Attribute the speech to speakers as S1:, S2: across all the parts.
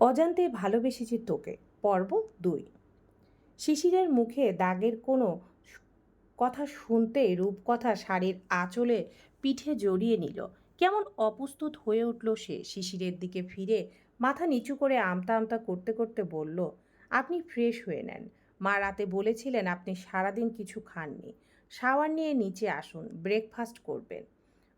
S1: অজান্তে ভালোবেসেছি তোকে। পর্ব দুই। শিশিরের মুখে দাগের কোনো কথা শুনতে রূপকথা শাড়ির আঁচলে পিঠে জড়িয়ে নিল। কেমন অপ্রস্তুত হয়ে উঠল সে। শিশিরের দিকে ফিরে মাথা নিচু করে আমতা আমতা করতে করতে বলল, আপনি ফ্রেশ হয়ে নেন। মা রাতে বলেছিলেন আপনি সারাদিন কিছু খাননি। শাওয়ার নিয়ে নিচে আসুন, ব্রেকফাস্ট করবেন।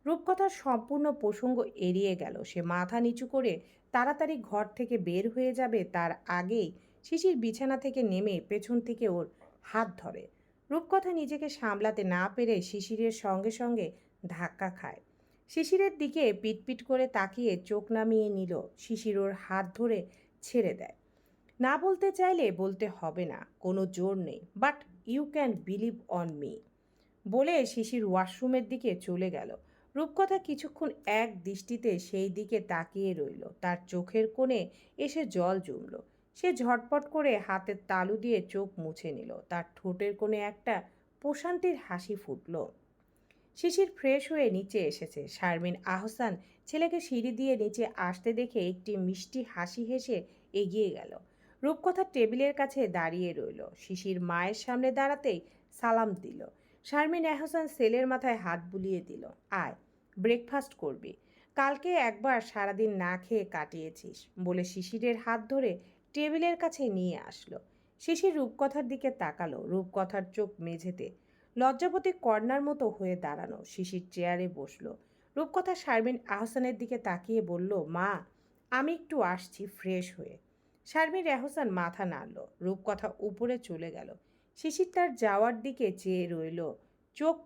S1: রূপকথার সম্পূর্ণ প্রসঙ্গ এড়িয়ে গেল। সে মাথা নিচু করে তাড়াতাড়ি ঘর থেকে বের হয়ে যাবে তার আগেই শিশির বিছানা থেকে নেমে পেছন থেকে ওর হাত ধরে। রূপকথা নিজেকে সামলাতে না পেরে শিশিরের সঙ্গে সঙ্গে ধাক্কা খায়। শিশিরের দিকে পিটপিট করে তাকিয়ে চোখ নামিয়ে নিল। শিশির ওর হাত ধরে ছেড়ে দেয়। না বলতে চাইলে বলতে হবে না, কোনো জোর নেই but you can believe on me বলে শিশির ওয়াশরুমের দিকে চলে গেল। রূপকথা কিছুক্ষণ এক দৃষ্টিতে সেই দিকে তাকিয়ে রইল। তার চোখের কোণে এসে জল জমল। সে ঝটপট করে হাতের তালু দিয়ে চোখ মুছে নিল। তার ঠোঁটের কোণে একটা প্রশান্তির হাসি ফুটল। শিশির ফ্রেশ হয়ে নিচে এসেছে। শারমিন আহসান ছেলেকে সিঁড়ি দিয়ে নিচে আসতে দেখে একটি মিষ্টি হাসি হেসে এগিয়ে গেল। রূপকথা টেবিলের কাছে দাঁড়িয়ে রইল। শিশির মায়ের সামনে দাঁড়াতেই সালাম দিল। শারমিন আহসান সেলের মাথায় হাত বুলিয়ে দিল। আয় ব্রেকফাস্ট করবি। কালকে একবার সারাদিন না খেয়ে কাটিয়েছিস, বলে শিশিরের হাত ধরে টেবিলের কাছে নিয়ে আসলো। শিশির রূপকথার দিকে তাকালো, রূপকথার চোখ মেঝেতে। লজ্জাপতি কর্নার মতো হয়ে দাঁড়ানো শিশির চেয়ারে বসল। রূপকথা শারমিন আহসানের দিকে তাকিয়ে বলল, মা, আমি একটু আসছি ফ্রেশ হয়ে। শারমিন এহসান মাথা নাড়ল। রূপকথা উপরে চলে গেল। শিশির তার যাওয়ার দিকে চেয়ে রইল। চোখ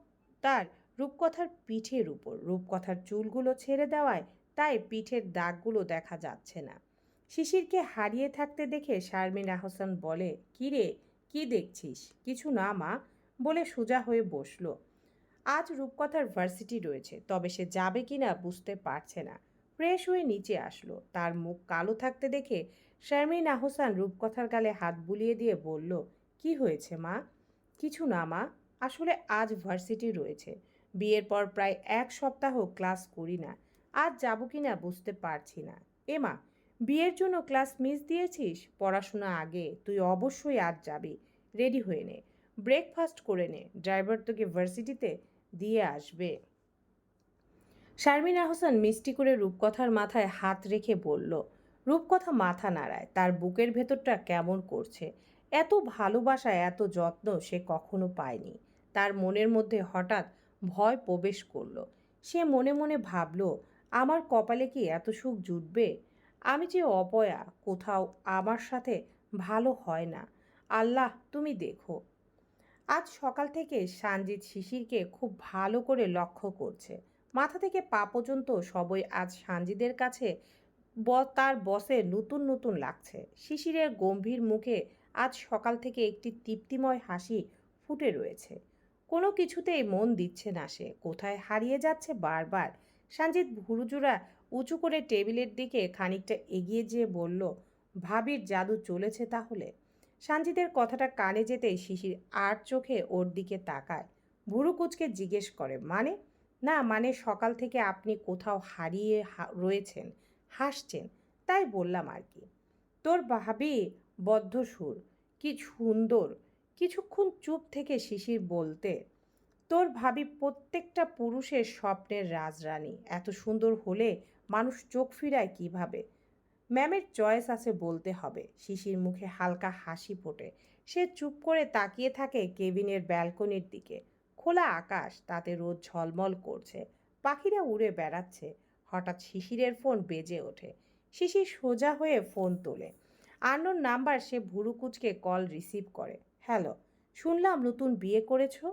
S1: তার রূপকথার পিঠের উপর। রূপকথার চুলগুলো ছেড়ে দেওয়ায় তাই পিঠের দাগগুলো দেখা যাচ্ছে না। শিশিরকে হারিয়ে থাকতে দেখে শারমিন আহসান বলে "কি রে কি দেখছিস? কিছু না মা, বলে সোজা হয়ে বসল। আজ রূপকথার ভার্সিটি রয়েছে, তবে সে যাবে কিনা বুঝতে পারছে না। ফ্রেশ হয়ে নিচে আসলো। তার মুখ কালো থাকতে দেখে শারমিন আহসান রূপকথার গালে হাত বুলিয়ে দিয়ে বলল কি হয়েছে, মা? কিছু না, মা। আসলে আজ ভার্সিটি রয়েছে। বিয়ের পর প্রায় এক সপ্তাহ ক্লাস করি না। আজ যাব কি না বুঝতে পারছি না। এ, মা, বিয়ের জন্য ক্লাস মিস দিয়েছিস? পড়াশোনা আগে, তুই অবশ্যই আজ যাবি। রেডি হয়ে নে। ব্রেকফাস্ট করে নে। ড্রাইভার তোকে ভার্সিটিতে দিয়ে আসবে। শারমিন আহসান মিষ্টি করে রূপকথার মাথায় হাত রেখে বলল, রূপকথা মাথা নাড়ায়। তার বুকের ভেতরটা কেমন করছে? এত ভালোবাসা, এত যত্ন সে কখনো পায়নি। তার মনের মধ্যে হঠাৎ ভয় প্রবেশ করল। সে মনে মনে ভাবল, আমার কপালে কি এত সুখ জুটবে? আমি যে অপয়া, কোথাও আমার সাথে ভালো হয় না। আল্লাহ, তুমি দেখো। আজ সকাল থেকে সানজিৎ শিশিরকে খুব ভালো করে লক্ষ্য করছে। মাথা থেকে পা পর্যন্ত সবই আজ সানজিদের কাছে ব- তার বসে নতুন নতুন লাগছে। শিশিরের গম্ভীর মুখে আজ সকাল থেকে একটি তৃপ্তিময় হাসি ফুটে রয়েছে। কোনো কিছুতেই মন দিচ্ছে না সে। কোথায় হারিয়ে যাচ্ছে বারবার? সানজিৎ ভুরুজোড়া উঁচু করে টেবিলের দিকে খানিকটা এগিয়ে যেয়ে বলল, ভাবির জাদু চলেছে তাহলে? সানজিদের কথাটা কানে যেতেই শিশির আর চোখে ওর দিকে তাকায়। ভুরু কুচকে জিজ্ঞেস করে মানে? না মানে সকাল থেকে আপনি কোথাও হারিয়ে রয়েছেন, হাসছেন, তাই বললাম আর কি। তোর ভাবি বদ্ধ সুর। কি সুন্দর। কিছুক্ষণ চুপ থেকে শিশির বলতে, তোর ভাবি প্রত্যেকটা পুরুষের স্বপ্নের রাজরানী। এত সুন্দর হলে মানুষ চোখ ফিরায় কীভাবে? ম্যামের চয়েস আছে বলতে হবে। শিশির মুখে হালকা হাসি ফোটে। সে চুপ করে তাকিয়ে থাকে কেবিনের ব্যালকনির দিকে। খোলা আকাশ, তাতে রোদ ঝলমল করছে। পাখিরা উড়ে বেড়াচ্ছে। হঠাৎ শিশিরের ফোন বেজে ওঠে। শিশির সোজা হয়ে ফোন তোলে। আন্নোর নাম্বার সে ভুরুকুচকে কল রিসিভ করে। হ্যালো, শুনলাম নতুন বিয়ে করেছ?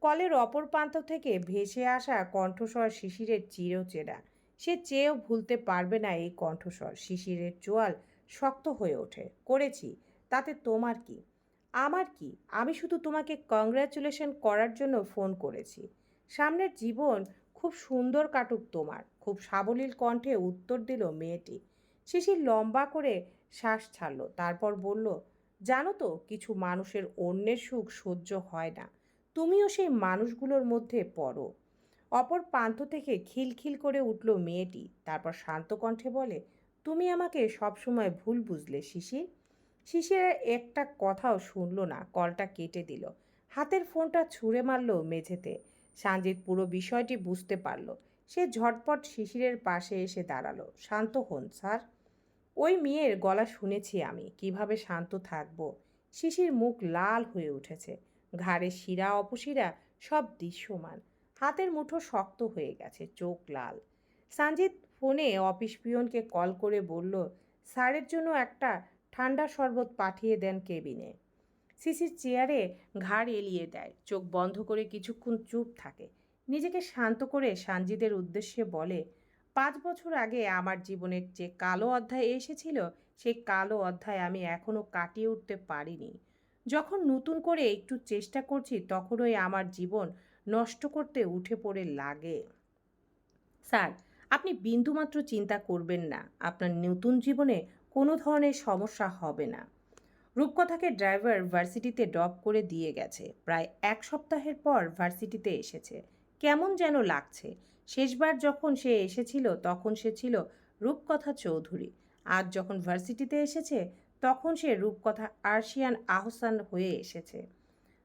S1: কলের অপর প্রান্ত থেকে ভেসে আসা কণ্ঠস্বর শিশিরের চিরচেনা। সে চেয়েও ভুলতে পারবে না এই কণ্ঠস্বর। শিশিরের চোয়াল শক্ত হয়ে ওঠে। করেছি, তাতে তোমার কি? আমার কি? আমি শুধু তোমাকে কংগ্রাচুলেশন করার জন্য ফোন করেছি। সামনের জীবন খুব সুন্দর কাটুক তোমার। খুব সাবলীল কণ্ঠে উত্তর দিল মেয়েটি। শিশির লম্বা করে শ্বাস ছাড়ল। তারপর বলল, জানো তো, কিছু মানুষের অন্যের সুখ সহ্য হয় না। তুমিও সেই মানুষগুলোর মধ্যে পড়ো। অপর প্রান্ত থেকে খিলখিল করে উঠল মেয়েটি। তারপর শান্ত কণ্ঠে বলে, তুমি আমাকে সবসময় ভুল বুঝলে শিশির শিশির একটা কথাও শুনলো না। কলটা কেটে দিল। হাতের ফোনটা ছুঁড়ে মারল মেঝেতে। সানজিৎ পুরো বিষয়টি বুঝতে পারল। সে ঝটপট শিশিরের পাশে এসে দাঁড়াল। শান্ত হন, স্যার। ওই মেয়ের গলা শুনেছি আমি, কীভাবে শান্ত থাকব। শিশির মুখ লাল হয়ে উঠেছে। ঘাড়ের শিরা অপশিরা সব দৃশ্যমান। হাতের মুঠো শক্ত হয়ে গেছে, চোখ লাল। সঞ্জিত ফোনে অফিস পিয়নকে কল করে বলল, স্যারের জন্য একটা ঠান্ডা শরবত পাঠিয়ে দেন কেবিনে। সিসির চেয়ারে ঘাড় এলিয়ে দেয়, চোখ বন্ধ করে কিছুক্ষণ চুপ থাকে। নিজেকে শান্ত করে সানজিদের উদ্দেশ্যে বলে পাঁচ বছর আগে আমার জীবনের যে কালো অধ্যায় এসেছিল, সেই কালো অধ্যায় আমি এখনও কাটিয়ে উঠতে পারিনি। যখন নতুন করে একটু চেষ্টা করছি, তখনই আমার জীবন নষ্ট করতে উঠে পড়ে লাগে। স্যার, আপনি বিন্দুমাত্র চিন্তা করবেন না। আপনার নতুন জীবনে কোনো ধরনের সমস্যা হবে না। রূপকথাকে ড্রাইভার ভার্সিটিতে ড্রপ করে দিয়ে গেছে। প্রায় এক সপ্তাহের পর ভার্সিটিতে এসেছে। কেমন যেন লাগছে। শেষবার যখন সে এসেছিল, তখন সে ছিল রূপকথা চৌধুরী। আজ যখন ভার্সিটিতে এসেছে, তখন সে রূপকথা আরশিয়ান আহসান হয়ে এসেছে।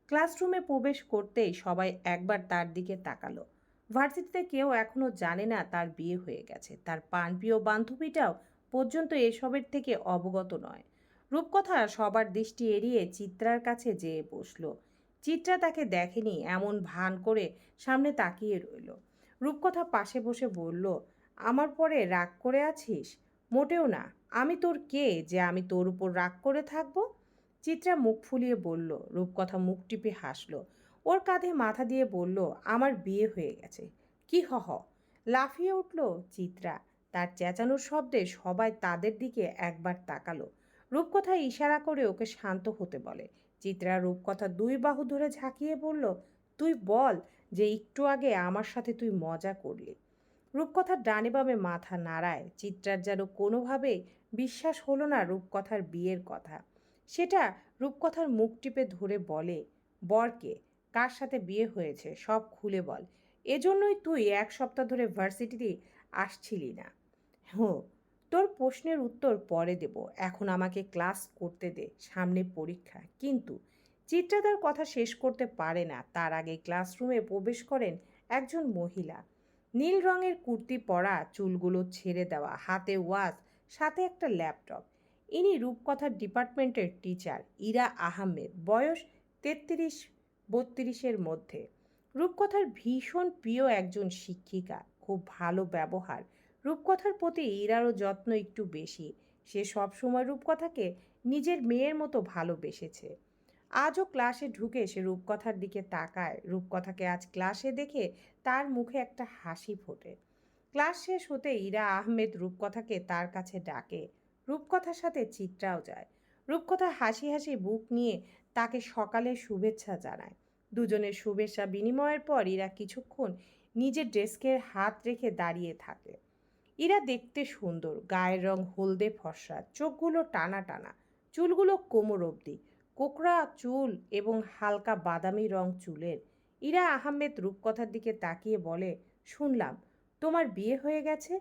S1: ক্লাসরুমে প্রবেশ করতেই সবাই একবার তার দিকে তাকালো। ভার্সিটিতে কেউ এখনও জানে না তার বিয়ে হয়ে গেছে। তার পানপ্রিয় বান্ধবীটাও পর্যন্ত এসবের থেকে অবগত নয়। রূপকথা সবার দৃষ্টি এড়িয়ে চিত্রার কাছে যেয়ে বসল। চিত্রা তাকে দেখেনি, এমন ভান করে সামনে তাকিয়ে রইল। রূপকথা পাশে বসে বলল, আমার পরে রাগ করে আছিস? মোটেও না। আমি তোর কে যে আমি তোর উপর রাগ করে থাকব? চিত্রা মুখ ফুলিয়ে বলল। রূপকথা মুখ টিপে হাসলো। ওর কাঁধে মাথা দিয়ে বলল, আমার বিয়ে হয়ে গেছে। কি হ হ। লাফিয়ে উঠল চিত্রা। তার চেঁচানোর শব্দে সবাই তাদের দিকে একবার তাকালো। রূপকথা ইশারা করে ওকে শান্ত হতে বলে। চিত্রা রূপকথা দুই বাহু ধরে ঝাঁকিয়ে বলল, তুই বল যে একটু আগে আমার সাথে তুই মজা করলি। রূপকথার ডানে বামে মাথা নাড়ায়, চিত্রার যেন কোনোভাবে বিশ্বাস হলো না রূপকথার বিয়ের কথা। সেটা রূপকথার মুখ টিপে ধরে বলে, বরকে, কার সাথে বিয়ে হয়েছে? সব খুলে বল। এজন্যই তুই এক সপ্তাহ ধরে ভার্সিটিতে আসছিলি না। হো, তোর প্রশ্নের উত্তর পরে দেব। এখন আমাকে ক্লাস করতে দে, সামনে পরীক্ষা। কিন্তু চিত্রা তার কথা শেষ করতে পারে না। তার আগে ক্লাসরুমে প্রবেশ করেন একজন মহিলা। নীল রঙের কুর্তি পরা, চুলগুলো ছেড়ে দেওয়া, হাতে ওয়াচ সাথে একটা ল্যাপটপ। ইনি রূপকথার ডিপার্টমেন্টের টিচার, ইরা আহমেদ, বয়স তেত্রিশ, বত্রিশের মধ্যে। রূপকথার ভীষণ প্রিয় একজন শিক্ষিকা, খুব ভালো ব্যবহার। রূপকথার প্রতি ইরারও যত্ন একটু বেশি। সে সবসময় রূপকথাকে নিজের মেয়ের মতো ভালোবেসেছে। আজও ক্লাসে ঢুকে সে রূপকথার দিকে তাকায়। রূপকথাকে আজ ক্লাসে দেখে তার মুখে একটা হাসি ফোটে। ক্লাস শেষ হতে ইরা আহমেদ রূপকথাকে তার কাছে ডাকে। রূপকথার সাথে চিত্রাও যায়। রূপকথা হাসি হাসি বুক নিয়ে তাকে সকালে শুভেচ্ছা জানায়। দুজনের শুভেচ্ছা বিনিময়ের পর ইরা কিছুক্ষণ নিজের ডেস্কের হাত রেখে দাঁড়িয়ে থাকে। ইরা দেখতে সুন্দর, গায়ের রং হলদে ফর্সা, চোখগুলো টানা টানা, চুলগুলো কোমর অবধি। কোকড়া চুল এবং হালকা বাদামি রং চুলের। ইরা আহমেদ রূপকথার দিকে তাকিয়ে বলে, শুনলাম, তোমার বিয়ে হয়ে গেছে?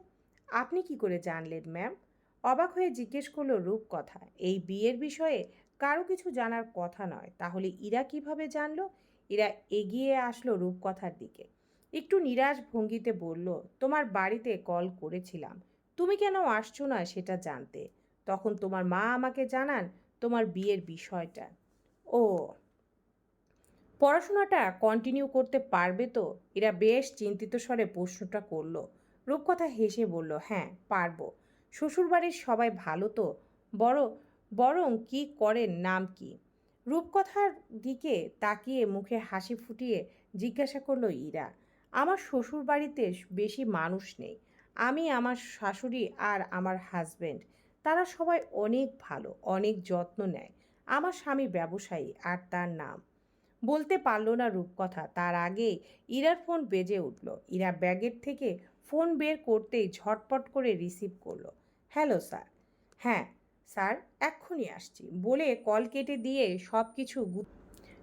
S1: আপনি কি করে জানলেন, ম্যাম? অবাক হয়ে জিজ্ঞেস করল রূপকথা, এই বিয়ের বিষয়ে কারও কিছু জানার কথা নয়, তাহলে ইরা কীভাবে জানলো? ইরা এগিয়ে আসলো রূপকথার দিকে। একটু নিরাশ ভঙ্গিতে বলল, তোমার বাড়িতে কল করেছিলাম। তুমি কেন আসছো না সেটা জানতে? তখন তোমার মা আমাকে জানান তোমার বিয়ের বিষয়টা। ও, পড়াশোনাটা কন্টিনিউ করতে পারবে তো? এরা বেশ চিন্তিত স্বরে প্রশ্নটা করল। রূপকথা হেসে বলল হ্যাঁ পারব। শ্বশুরবাড়ির সবাই ভালো তো? বড়, বরং কি করেন নাম কি? রূপকথার দিকে তাকিয়ে মুখে হাসি ফুটিয়ে জিজ্ঞাসা করল ইরা, আমার শ্বশুর বাড়িতে বেশি মানুষ নেই। আমি আমার শাশুড়ি আর আমার হাজবেন্ড তারা সবাই অনেক ভালো, অনেক যত্ন নেয়। আমার স্বামী ব্যবসায়ী আর তার নাম। বলতে পারল না রূপকথা। তার আগে ইরার ফোন বেজে উঠল। ইরা ব্যাগের থেকে ফোন বের করতেই ঝটপট করে রিসিভ করল। Hello, sir. হ্যাঁ স্যার, এক্ষুনি আসছি। বলে কল কেটে দিয়ে সব কিছু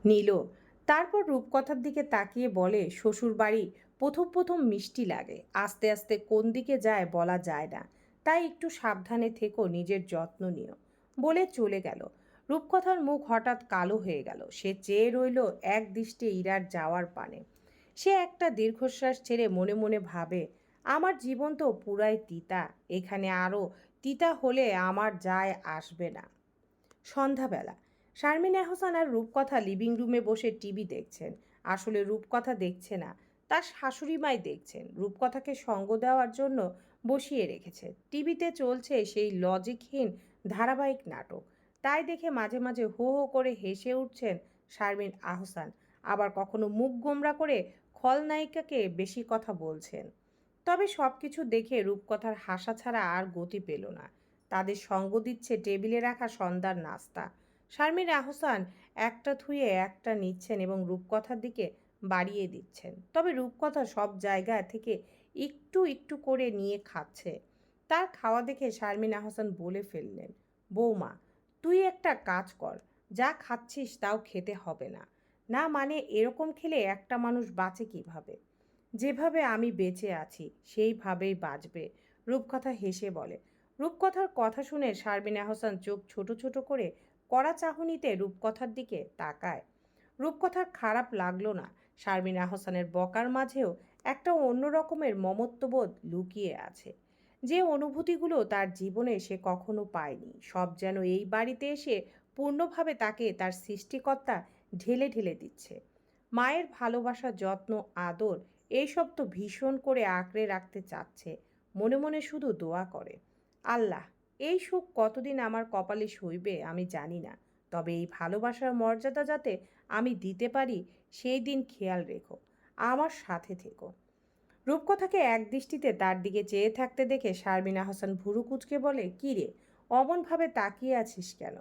S1: নিল। তারপর রূপকথার দিকে তাকিয়ে বলে শ্বশুর বাড়ি প্রথম প্রথম মিষ্টি লাগে। আস্তে আস্তে কোন দিকে যায় বলা যায় না। তাই একটু সাবধানে থেকো, নিজের যত্ন নিও। বলে চলে গেল। রূপকথার মুখ হঠাৎ কালো হয়ে গেল। সে চেয়ে রইল এক দৃষ্টে ইরার যাওয়ার পানে। সে একটা দীর্ঘশ্বাস ছেড়ে মনে মনে ভাবে, আমার জীবন তো পুরাই তিতা, এখানে আরও তিতা হলে আমার যায় আসবে না। সন্ধ্যাবেলা। শারমিন আহসান আর রূপকথা লিভিং রুমে বসে টিভি দেখছেন। আসলে রূপকথা দেখছে না, তার শাশুড়ি মাই দেখছেন। রূপকথাকে সঙ্গ দেওয়ার জন্য বসিয়ে রেখেছে। টিভিতে চলছে সেই লজিকহীন ধারাবাহিক নাটক। তাই দেখে মাঝে মাঝে হো হো করে হেসে উঠছেন শারমিন আহসান। আবার কখনো মুখ গোমরা করে খলনায়িকাকে বেশি কথা বলছেন। তবে সব কিছু দেখে রূপকথার হাসা ছাড়া আর গতি পেল না। তাদের সঙ্গ দিচ্ছে টেবিলে রাখা সন্ধ্যার নাস্তা। শারমিন আহসান একটা থুয়ে একটা নিচ্ছেন এবং রূপকথার দিকে বাড়িয়ে দিচ্ছেন। তবে রূপকথা সব জায়গা থেকে একটু একটু করে নিয়ে খাচ্ছে। তার খাওয়া দেখে শারমিন আহসান বলে ফেললেন, বৌমা, তুই একটা কাজ কর, যা খাচ্ছিস তাও খেতে হবে না। না মানে এরকম খেলে একটা মানুষ বাঁচে কীভাবে? যেভাবে আমি বেঁচে আছি, সেইভাবেই বাঁচবে। রূপকথা হেসে বলে। রূপকথার কথা শুনে শারমিন আহসান চোখ ছোট ছোট করে কড়া চাহনিতে রূপকথার দিকে তাকায়। রূপকথার খারাপ লাগল না। শারমিন আহসানের বকার মাঝেও একটা অন্য রকমের মমত্ববোধ লুকিয়ে আছে। যে অনুভূতিগুলো তার জীবনে সে কখনো পায়নি, সব যেন এই বাড়িতে এসে পূর্ণভাবে তাকে তার সৃষ্টিকর্তা ঢেলে ঢেলে দিচ্ছে। মায়ের ভালোবাসা, যত্ন, আদর, এইসব তো ভীষণ করে আঁকড়ে রাখতে চাচ্ছে, মনে মনে শুধু দোয়া করে। আল্লাহ, এই সুখ কতদিন আমার কপালে সইবে আমি জানি না, তবে এই ভালোবাসার মর্যাদা যাতে আমি দিতে পারি, সেই দিন খেয়াল রেখো। আমার সাথে থেকো। রূপকথাকে এক দৃষ্টিতে তার দিকে চেয়ে থাকতে দেখে শারমিন আহসান ভুরু কুচকে বলে, কী রে, অমনভাবে তাকিয়ে আছিস কেন?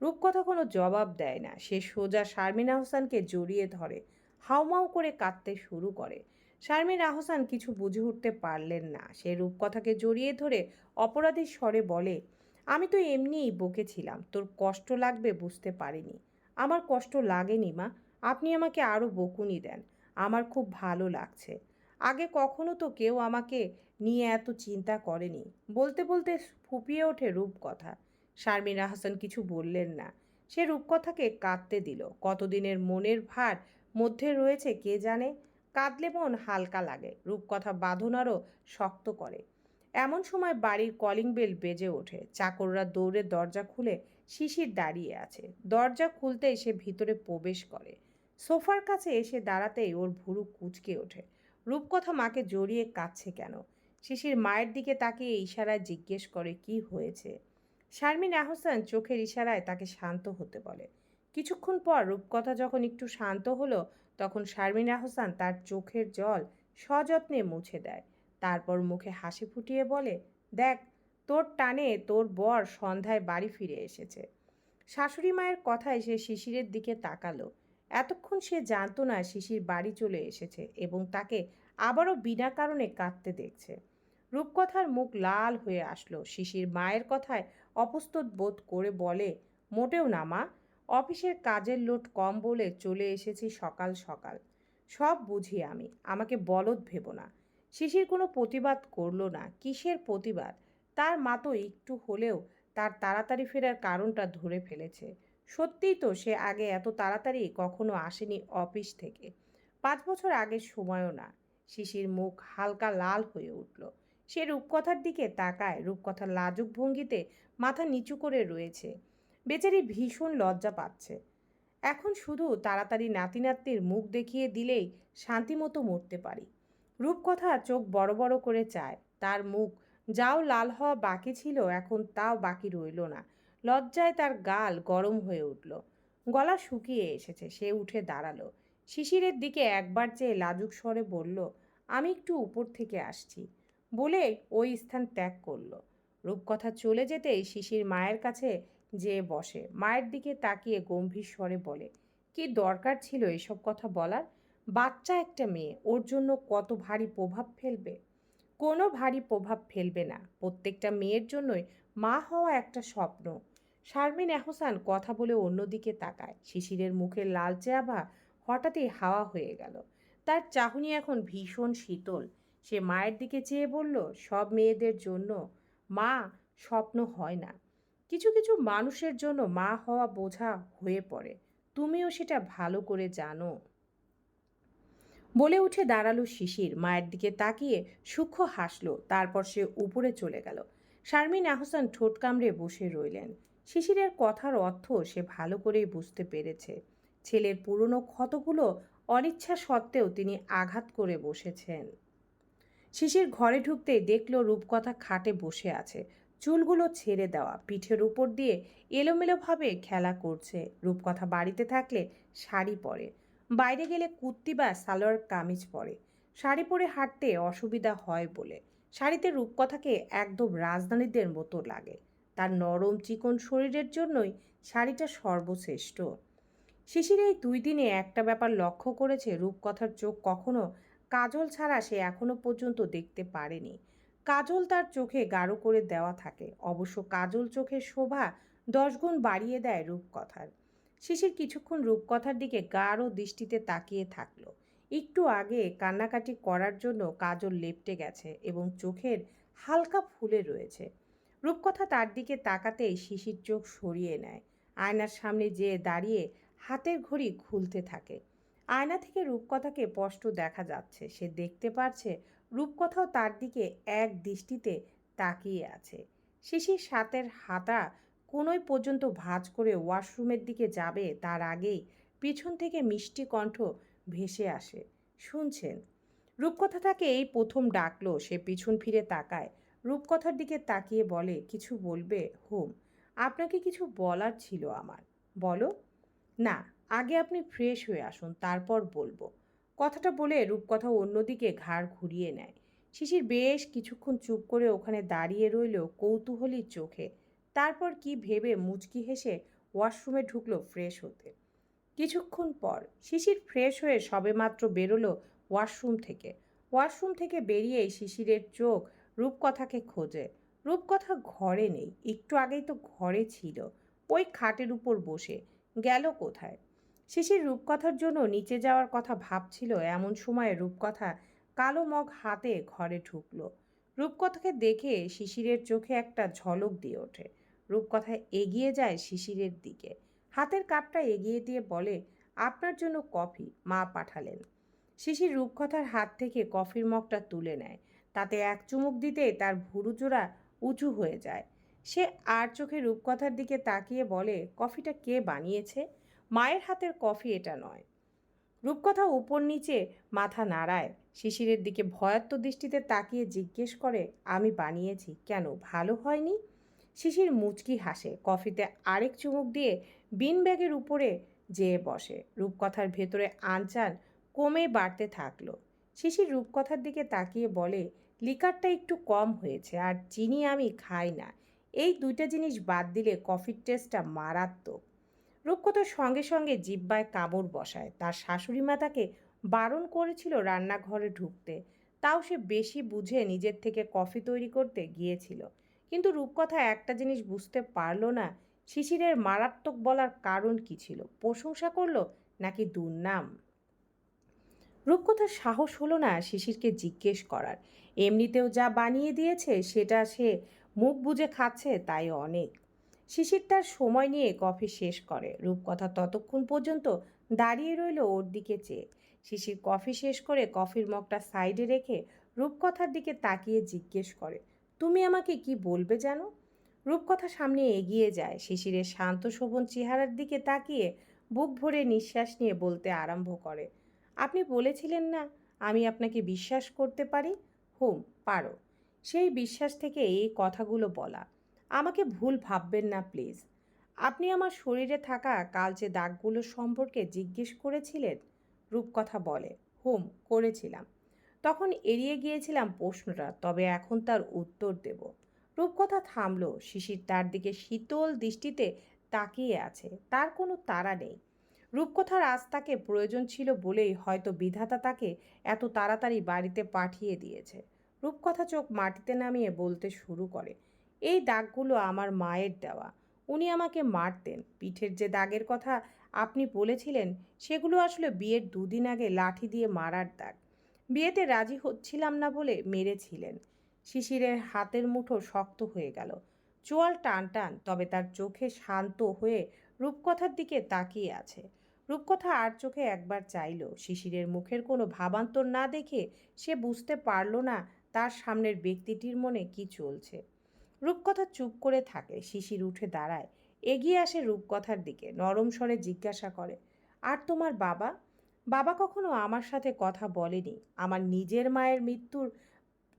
S1: রূপকথা কোনো জবাব দেয় না। সে সোজা শারমিন আহসানকে জড়িয়ে ধরে, হাউমাউ করে কাঁদতে শুরু করে। শারমিন আহসান কিছু বুঝে উঠতে পারলেন না। সে রূপকথাকে জড়িয়ে ধরে অপরাধীর স্বরে বলে, আমি তো এমনিই বকেছিলাম। তোর কষ্ট লাগবে বুঝতে পারিনি। আমার কষ্ট লাগেনি মা। আপনি আমাকে আরও বকুনি দেন। আমার খুব ভালো লাগছে। আগে কখনো তো কেউ আমাকে নিয়ে এত চিন্তা করেনি। বলতে বলতে ফুপিয়ে ওঠে রূপকথা। শারমিন আহসান কিছু বললেন না। সে রূপকথাকে কাঁদতে দিল। কতদিনের মনের ভার মধ্যে রয়েছে কে জানে? কাঁদলে মন হালকা লাগে। রূপকথা বাঁধন আরও শক্ত করে। এমন সময় বাড়ির কলিং বেল বেজে ওঠে। চাকররা দৌড়ে দরজা খুলে শিশির দাঁড়িয়ে আছে। দরজা খুলতেই সে ভিতরে প্রবেশ করে। সোফার কাছে এসে দাঁড়াতেই ওর ভুরু কুচকে ওঠে। রূপকথা মাকে জড়িয়ে কাঁদছে কেন? শিশির মায়ের দিকে তাকিয়ে ইশারায় জিজ্ঞেস করে, কি হয়েছে? শারমিন আহসান চোখের ইশারায় তাকে শান্ত হতে বলে। কিছুক্ষণ পর রূপকথা যখন একটু শান্ত হলো, তখন শারমিন আহসান তার চোখের জল সযত্নে মুছে দেয়। তারপর মুখে হাসি ফুটিয়ে বলে, দেখ, তোর টানে তোর বর সন্ধ্যায় বাড়ি ফিরে এসেছে। শাশুড়ি মায়ের কথায় সে শিশিরের দিকে তাকালো। এতক্ষণ সে জানতো না শিশির বাড়ি চলে এসেছে এবং তাকে আবারও বিনা কারণে কাঁদতে দেখছে। রূপকথার মুখ লাল হয়ে আসলো। শিশির মায়ের কথায় অপস্তুত বোধ করে বলে, মোটেও না, মা। অফিসের কাজের লোড কম বলে চলে এসেছি সকাল সকাল। সব বুঝি আমি। আমাকে বলদ ভেবো না। শিশির কোনো প্রতিবাদ করল না। কিসের প্রতিবাদ? তার মা তো একটু হলেও তার তাড়াতাড়ি ফেরার কারণটা ধরে ফেলেছে। সত্যিই তো সে আগে এত তাড়াতাড়ি কখনো আসেনি অফিস থেকে। পাঁচ বছর আগের সময়ও না। শিশির মুখ হালকা লাল হয়ে উঠল। সে রূপকথার দিকে তাকায়, রূপকথার লাজুক ভঙ্গিতে মাথা নিচু করে রয়েছে। বেচারি ভীষণ লজ্জা পাচ্ছে। এখন শুধু তাড়াতাড়ি নাতি নাতনির মুখ দেখিয়ে দিলেই শান্তিমতো মরতে পারি। রূপকথা চোখ বড় বড় করে চায়। তার মুখ যাও লাল হওয়া বাকি ছিল, এখন তাও বাকি রইল না। লজ্জায় তার গাল গরম হয়ে উঠল। গলা শুকিয়ে এসেছে, সে উঠে দাঁড়াল। শিশিরের দিকে একবার চেয়ে লাজুক স্বরে বলল, আমি একটু উপর থেকে আসছি। বলে ওই স্থান ত্যাগ করল। রূপকথা চলে যেতেই শিশির মায়ের কাছে যেয়ে বসে। মায়ের দিকে তাকিয়ে গম্ভীর স্বরে বলে, কি দরকার ছিল এসব কথা বলার? বাচ্চা একটা মেয়ে, ওর জন্য কত ভারী প্রভাব ফেলবে? কোনো ভারী প্রভাব ফেলবে না। প্রত্যেকটা মেয়ের জন্যই মা হওয়া একটা স্বপ্ন। শারমিন এহসান কথা বলে অন্যদিকে তাকায়। শিশিরের মুখের লালচে আভা হঠাৎই হাওয়া হয়ে গেল। তার চাহনি এখন ভীষণ শীতল। সে মায়ের দিকে চেয়ে বলল, সব মেয়েদের জন্য মা স্বপ্ন হয় না। কিছু কিছু মানুষের জন্য মা হওয়া বোঝা হয়ে পড়ে। তুমিও সেটা ভালো করে জানো। বলে উঠে দাঁড়াল শিশির। মায়ের দিকে তাকিয়ে সূক্ষ্ম হাসলো। তারপর সে উপরে চলে গেল। শারমিন আহসান ঠোঁট কামড়ে বসে রইলেন। শিশিরের কথার অর্থ সে ভালো করেই বুঝতে পেরেছে। ছেলের পুরনো ক্ষতগুলো অনিচ্ছা সত্ত্বেও তিনি আঘাত করে বসেছেন। শিশির ঘরে ঢুকতেই দেখল রূপকথা খাটে বসে আছে। চুলগুলো ছেড়ে দেওয়া, পিঠের উপর দিয়ে এলোমেলোভাবে খেলা করছে। রূপকথা বাড়িতে থাকলে শাড়ি পরে। বাইরে গেলে কুর্তি বা সালোয়ার কামিজ পরে। শাড়ি পরে হাঁটতে অসুবিধা হয় বলে। শাড়িতে রূপকথাকে একদম রাজধানীদের মতো লাগে। তার নরম চিকন শরীরের জন্যই শাড়িটা সর্বশ্রেষ্ঠ। শিশির এই দুই দিনে একটা ব্যাপার লক্ষ্য করেছে, রূপকথার চোখ কখনো কাজল ছাড়া সে এখনও পর্যন্ত দেখতে পারেনি। কাজল তার চোখে গাঢ় করে দেওয়া থাকে। অবশ্য কাজল চোখের শোভা দশগুণ বাড়িয়ে দেয় রূপকথার। শিশির কিছুক্ষণ রূপকথার দিকে গাঢ় দৃষ্টিতে তাকিয়ে থাকল। একটু আগে কান্নাকাটি করার জন্য কাজল লেপটে গেছে এবং চোখের হালকা ফুলে রয়েছে। রূপকথা তার দিকে তাকাতেই শিশির চোখ সরিয়ে নেয়। আয়নার সামনে যেয়ে দাঁড়িয়ে হাতের ঘড়ি খুলতে থাকে। আয়না থেকে রূপকথাকে স্পষ্ট দেখা যাচ্ছে। সে দেখতে পারছে রূপকথাও তার দিকে এক দৃষ্টিতে তাকিয়ে আছে। শিশির সাতের হাতা কোনোই পর্যন্ত ভাঁজ করে ওয়াশরুমের দিকে যাবে তার আগেই পিছন থেকে মিষ্টি কণ্ঠ ভেসে আসে। শুনছেন? রূপকথা তাকে এই প্রথম ডাকলো, সে পিছন ফিরে তাকায়। রূপকথার দিকে তাকিয়ে বলে, কিছু বলবে? হোম। আপনাকে কিছু বলার ছিল আমার। বলো? না, আগে আপনি ফ্রেশ হয়ে আসুন, তারপর বলব। কথাটা বলে রূপকথা অন্যদিকে ঘাড় ঘুরিয়ে নেয়। শিশির বেশ কিছুক্ষণ চুপ করে ওখানে দাঁড়িয়ে রইল কৌতূহলী চোখে। তারপর কি ভেবে মুচকি হেসে ওয়াশরুমে ঢুকলো ফ্রেশ হতে। কিছুক্ষণ পর শিশির ফ্রেশ হয়ে সবেমাত্র বেরোলো ওয়াশরুম থেকে। ওয়াশরুম থেকে বেরিয়েই শিশিরের চোখ রূপকথাকে খোঁজে। রূপকথা ঘরে নেই, একটু আগেই তো ঘরে ছিল। ওই খাটের উপর বসে, গেল কোথায়? শিশির রূপকথার জন্য নিচে যাওয়ার কথা ভাবছিল, এমন সময়ে রূপকথা কালো মগ হাতে ঘরে ঢুকলো। রূপকথাকে দেখে শিশিরের চোখে একটা ঝলক দিয়ে ওঠে। রূপকথা এগিয়ে যায় শিশিরের দিকে। হাতের কাপটা এগিয়ে দিয়ে বলে, আপনার জন্য কফি, মা পাঠালেন। শিশির রূপকথার হাত থেকে কফির মগটা তুলে নেয়। তাতে এক চুমুক দিতে তার ভুরুজোড়া উঁচু হয়ে যায়। সে আর চোখে রূপকথার দিকে তাকিয়ে বলে, কফিটা কে বানিয়েছে? মায়ের হাতের কফি এটা নয়। রূপকথা উপর নিচে মাথা নাড়ায়। শিশিরের দিকে ভয়াত্ম দৃষ্টিতে তাকিয়ে জিজ্ঞেস করে, আমি বানিয়েছি, কেন, ভালো হয়নি? শিশির মুচকি হাসে। কফিতে আরেক চুমুক দিয়ে বিন ব্যাগের উপরে যেয়ে বসে। রূপকথার ভেতরে আনচান কমে বাড়তে থাকল। শিশির রূপকথার দিকে তাকিয়ে বলে, লিকারটা একটু কম হয়েছে আর চিনি আমি খাই না। এই দুইটা জিনিস বাদ দিলে কফির টেস্টটা মারাত্মক রূপকথার সঙ্গে সঙ্গে জিব্বায় কামড় বসায়। তার শাশুড়ি মা তাকে বারণ করেছিল রান্নাঘরে ঢুকতে। তাও সে বেশি বুঝে নিজের থেকে কফি তৈরি করতে গিয়েছিল। কিন্তু রূপকথা একটা জিনিস বুঝতে পারল না শিশিরের মারাত্মক বলার কারণ কি ছিল? প্রশংসা করল নাকি দুর্নাম? রূপকথার সাহস হলো না শিশিরকে জিজ্ঞেস করার। এমনিতেও যা বানিয়ে দিয়েছে সেটা সে মুখ বুজে খাচ্ছে তাই অনেক। শিশির তার সময় নিয়ে কফি শেষ করে। রূপকথা ততক্ষণ পর্যন্ত দাঁড়িয়ে রইল ওর দিকে চেয়ে। শিশির কফি শেষ করে কফির মগটা সাইডে রেখে রূপকথার দিকে তাকিয়ে জিজ্ঞেস করে, তুমি আমাকে কি বলবে জানো? রূপকথা সামনে এগিয়ে যায়। শিশিরের শান্ত, শোভন চেহারার দিকে তাকিয়ে বুক ভরে নিঃশ্বাস নিয়ে বলতে আরম্ভ করে, আপনি বলেছিলেন না আমি আপনাকে বিশ্বাস করতে পারি? হুম, পারো। সেই বিশ্বাস থেকে এই কথাগুলো বলা, আমাকে ভুল ভাববেন না, প্লিজ। আপনি আমার শরীরে থাকা কালচে দাগগুলো সম্পর্কে জিজ্ঞেস করেছিলেন? রূপকথা বলে, হুম, করেছিলাম। তখন এড়িয়ে গিয়েছিলাম প্রশ্নটা, তবে এখন তার উত্তর দেব। রূপকথা থামল। শিশির তার দিকে শীতল দৃষ্টিতে তাকিয়ে আছে, তার কোনো তাড়া নেই। রূপকথার আজ তাকে প্রয়োজন ছিল বলেই হয়তো বিধাতা তাকে এত তাড়াতাড়ি বাড়িতে পাঠিয়ে দিয়েছে। রূপকথা চোখ মাটিতে নামিয়ে বলতে শুরু করে, এই দাগগুলো আমার মায়ের দেওয়া। উনি আমাকে মারতেন। পিঠের যে দাগের কথা আপনি বলেছিলেন, সেগুলো আসলে বিয়ের দুদিন আগে লাঠি দিয়ে মারার দাগ। বিয়েতে রাজি হচ্ছিলাম না বলে মেরেছিলেন। শিশিরের হাতের মুঠো শক্ত হয়ে গেল। চোয়াল টান টান, তবে তার চোখে শান্ত হয়ে রূপকথার দিকে তাকিয়ে আছে। রূপকথা আর চোখে একবার চাইল, শিশিরের মুখের কোনো ভাবান্তর না দেখে সে বুঝতে পারল না তার সামনের ব্যক্তিটির মনে কি চলছে। রূপকথা চুপ করে থাকে, শিশির উঠে দাঁড়ায়, এগিয়ে আসে রূপকথার দিকে, নরম স্বরে জিজ্ঞাসা করে, আর তোমার বাবা? বাবা কখনো আমার সাথে কথা বলেনি। আমার নিজের মায়ের মৃত্যুর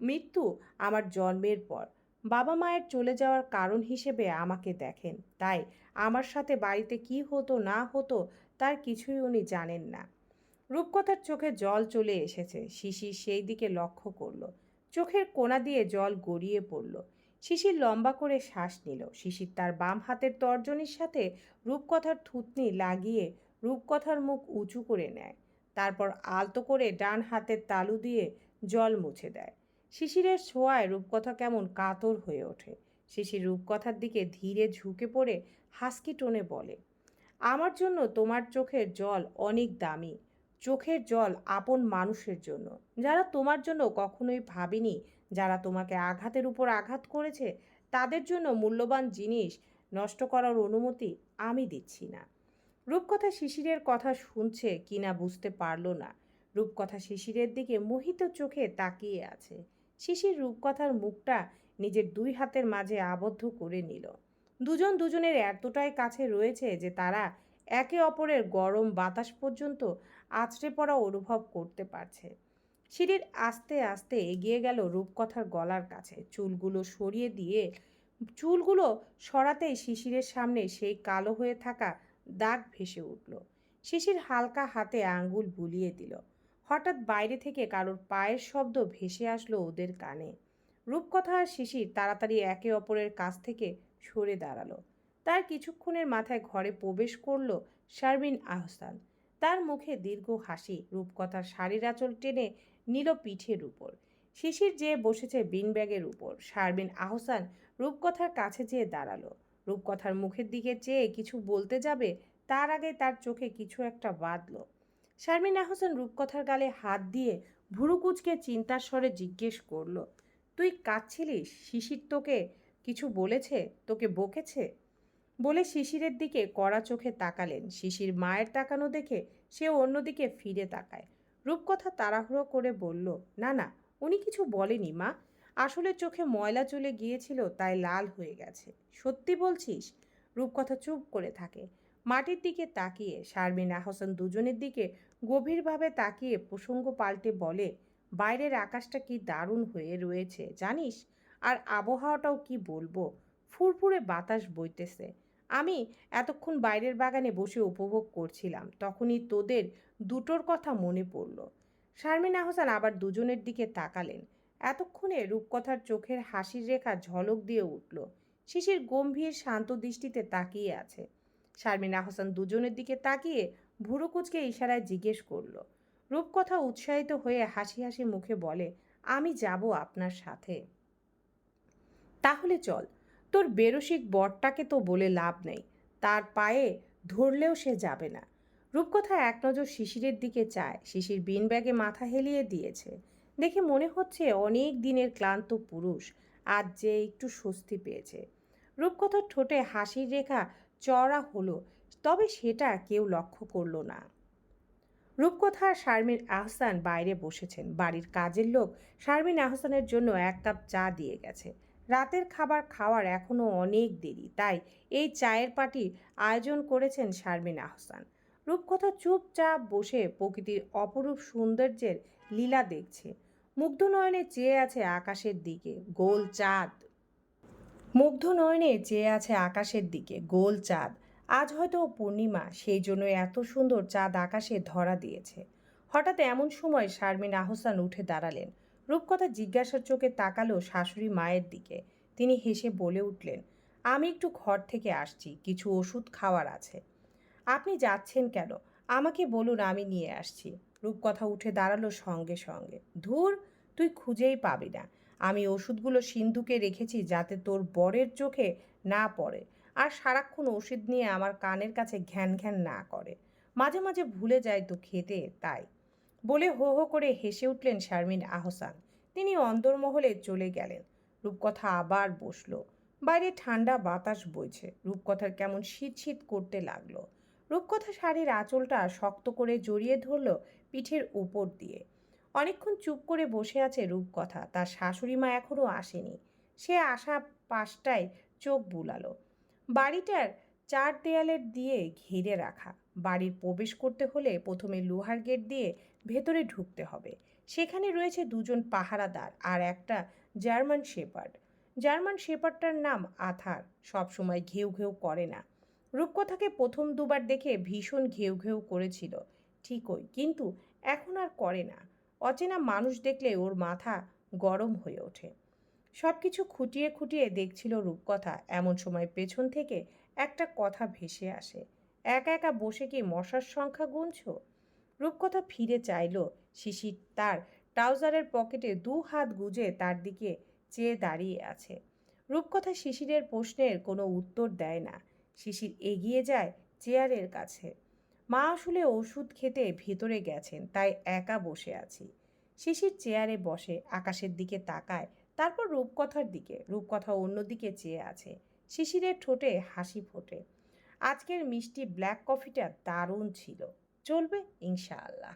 S1: মৃত্যু আমার জন্মের পর। বাবা মায়ের চলে যাওয়ার কারণ হিসেবে আমাকে দেখেন। তাই আমার সাথে বাড়িতে কি হতো, না হতো, তার কিছুই উনি জানেন না। রূপকথার চোখে জল চলে এসেছে। শিশির সেই দিকে লক্ষ্য করল। চোখের কোণা দিয়ে জল গড়িয়ে পড়ল। শিশির লম্বা করে শ্বাস নিল। শিশির তার বাম হাতের তর্জনীর সাথে রূপকথার থুতনি লাগিয়ে রূপকথার মুখ উঁচু করে নেয়। তারপর আলতো করে ডান হাতের তালু দিয়ে জল মুছে দেয়। শিশিরের ছোঁয়ায় রূপকথা কেমন কাতর হয়ে ওঠে। শিশির রূপকথার দিকে ধীরে ঝুঁকে পড়ে হাসকি টোনে বলে, আমার জন্য তোমার চোখের জল অনেক দামি। চোখের জল আপন মানুষের জন্য। যারা তোমার জন্য কখনোই ভাবিনি, যারা তোমাকে আঘাতের উপর আঘাত করেছে, তাদের জন্য মূল্যবান জিনিস নষ্ট করার অনুমতি আমি দিচ্ছি না রূপকথা শিশিরের কথা শুনছে কিনা বুঝতে পারল না। রূপকথা শিশিরের দিকে মোহিত চোখে তাকিয়ে আছে। শিশির রূপকথার মুখটা নিজের দুই হাতের মাঝে আবদ্ধ করে নিল। দুজন দুজনের এতটাই কাছে রয়েছে যে তারা একে অপরের গরম বাতাস পর্যন্ত আছড়ে পড়া অনুভব করতে পারছে। সিঁড়ির আস্তে আস্তে এগিয়ে গেল রূপকথার গলার কাছে। চুলগুলো সরিয়ে দিয়ে, চুলগুলো সরাতেই শিশিরের সামনে সেই কালো হয়ে থাকা দাগ ভেসে উঠল। শিশির হালকা হাতে আঙ্গুল বুলিয়ে দিল। হঠাৎ বাইরে থেকে কারোর পায়ের শব্দ ভেসে আসলো ওদের কানে। রূপকথা আর শিশির তাড়াতাড়ি একে অপরের কাছ থেকে সরে দাঁড়াল। তার কিছুক্ষণের মাথায় ঘরে প্রবেশ করল শারমিন আহসান। তার মুখে দীর্ঘ হাসি, রূপকথার শাড়ির আঁচল টেনে নিল পিঠের উপর। শিশির যেয়ে বসেছে বিন ব্যাগের উপর, শারমিন আহসান রূপকথার কাছে যেয়ে দাঁড়াল। রূপকথার মুখের দিকে চেয়ে কিছু বলতে যাবে, তার আগে তার চোখে কিছু একটা বাঁধলো। শারমিন আহসান রূপকথার গালে হাত দিয়ে ভুরু কুচকে চিন্তার স্বরে জিজ্ঞেস করল, তুই কাঁদছিলিস? শিশির তোকে কিছু বলেছে? তোকে বকেছে? বলে শিশিরের দিকে কড়া চোখে তাকালেন। শিশির মায়ের তাকানো দেখে সে অন্যদিকে ফিরে তাকায়। রূপকথা তাড়াহুড়ো করে বলল, না না, উনি কিছু বলেনি, মা। আসলে চোখে ময়লা চলে গিয়েছিল, তাই লাল হয়ে গেছে। সত্যি বলছিস? রূপকথা চুপ করে থাকে। মাটির দিকে তাকিয়ে শারমিন আহসান দুজনের দিকে গভীরভাবে তাকিয়ে প্রসঙ্গ পাল্টে বলে, বাইরের আকাশটা কি দারুণ হয়ে রয়েছে, জানিস? আর আবহাওয়াটাও কি বলব? ফুরফুরে বাতাস বইতেছে। আমি এতক্ষণ বাইরের বাগানে বসে উপভোগ করছিলাম, তখনই তোদের দুটোর কথা মনে পড়ল। শারমিন আহসান আবার দুজনের দিকে তাকালেন। এতক্ষণে রূপকথার চোখের হাসির রেখা ঝলক দিয়ে উঠল। শিশির গম্ভীর, শান্ত দৃষ্টিতে তাকিয়ে আছে। শারমিন আহসান দুজনের দিকে তাকিয়ে ভুরু কুচকে ইশারায় জিজ্ঞেস করল। রূপকথা উৎসাহিত হয়ে হাসি হাসি মুখে বলে, আমি যাব আপনার সাথে। তাহলে চল, তোর বেরসিক বরটাকে তো বলে লাভ নেই, তার পায়ে ধরলেও সে যাবে না। রূপকথা এক নজর শিশিরের দিকে চায়, শিশির বিন ব্যাগে মাথা হেলিয়ে দিয়েছে। দেখে মনে হচ্ছে অনেক দিনের ক্লান্ত পুরুষ, আজ যে একটু স্বস্তি পেয়েছে। রূপকথার ঠোঁটে হাসির রেখা চড়া হলো তবে সেটা কেউ লক্ষ্য করল না। রূপকথা শারমিন আহসান বাইরে বসেছেন। বাড়ির কাজের লোক শারমিন আহসানের জন্য এক কাপ চা দিয়ে গেছে। রাতের খাবার খাওয়ার এখনও অনেক দেরি, তাই এই চায়ের পার্টি আয়োজন করেছেন শারমিন আহসান। রূপকথা চুপচাপ বসে প্রকৃতির অপরূপ সৌন্দর্যের লীলা দেখছে। মুগ্ধ নয়নে চেয়ে আছে আকাশের দিকে, গোল চাঁদ। মুগ্ধ নয়নে চেয়ে আছে আকাশের দিকে, গোল চাঁদ। আজ হয়তো পূর্ণিমা, সেই জন্য এত সুন্দর চাঁদ আকাশে ধরা দিয়েছে। হঠাৎ এমন সময় শারমিন আহসান উঠে দাঁড়ালেন। রূপকথা জিজ্ঞাসার চোখে তাকালো শাশুড়ি মায়ের দিকে। তিনি হেসে বলে উঠলেন, আমি একটু ঘর থেকে আসছি, কিছু ওষুধ খাওয়ার আছে। আপনি যাচ্ছেন কেন? আমাকে বলুন, আমি নিয়ে আসছি। রূপকথা উঠে দাঁড়াল সঙ্গে সঙ্গে। ধুর, তুই খুঁজেই পাবি না। আমি ওষুধগুলো সিন্ধুকে রেখেছি যাতে তোর বরের চোখে না পড়ে। আর সারাক্ষণ ওষুধ নিয়ে আমার কানের কাছে ঘ্যান ঘ্যান না করে। মাঝে মাঝে ভুলে যায় তো খেতে, তাই। বলে হো হো করে হেসে উঠলেন শারমিন আহসান। তিনি অন্দরমহলে চলে গেলেন। রূপকথা আবার বসল। বাইরে ঠান্ডা বাতাস বইছে। রূপকথার কেমন শীত শীত করতে লাগল। রূপকথা শাড়ির আঁচলটা শক্ত করে জড়িয়ে ধরল পিঠের উপর দিয়ে। অনেকক্ষণ চুপ করে বসে আছে রূপকথা। তার শাশুড়ি মা এখনও আসেনি। সে আসা পাশটায় চোখ বুলালো। বাড়িটার চার দেয়ালের দিয়ে ঘিরে রাখা। বাড়ির প্রবেশ করতে হলে প্রথমে লোহার গেট দিয়ে ভেতরে ঢুকতে হবে। সেখানে রয়েছে দুজন পাহারাদার আর একটা জার্মান শেপার্ড। জার্মান শেপার্ডটার নাম আথার, সবসময় ঘেউ ঘেউ করে না। রূপকথাকে প্রথম দুবার দেখে ভীষণ ঘেউ ঘেউ করেছিল। ঠিকই, কিন্তু এখন আর করে না। অচেনা মানুষ দেখলে ওর মাথা গরম হয়ে ওঠে। সব কিছু খুঁটিয়ে খুঁটিয়ে দেখছিল রূপকথা। এমন সময় পেছন থেকে একটা কথা ভেসে আসে। একা একা বসে কি মশার সংখ্যা গুনছ? রূপকথা ফিরে চাইল, শিশির তার ট্রাউজারের পকেটে দু হাত গুজে তার দিকে চেয়ে দাঁড়িয়ে আছে। রূপকথা শিশিরের প্রশ্নের কোনো উত্তর দেয় না। শিশির এগিয়ে যায় চেয়ারের কাছে। মা আসলে ওষুধ খেতে ভেতরে গেছেন, তাই একা বসে আছি। শিশির চেয়ারে বসে, আকাশের দিকে তাকায় তারপর রূপকথার দিকে, রূপকথা অন্যদিকে চেয়ে আছে। শিশিরের ঠোঁটে হাসি ফোটে। আজকের মিষ্টি ব্ল্যাক কফিটা দারুণ ছিল। চলবে ইনশাআল্লাহ।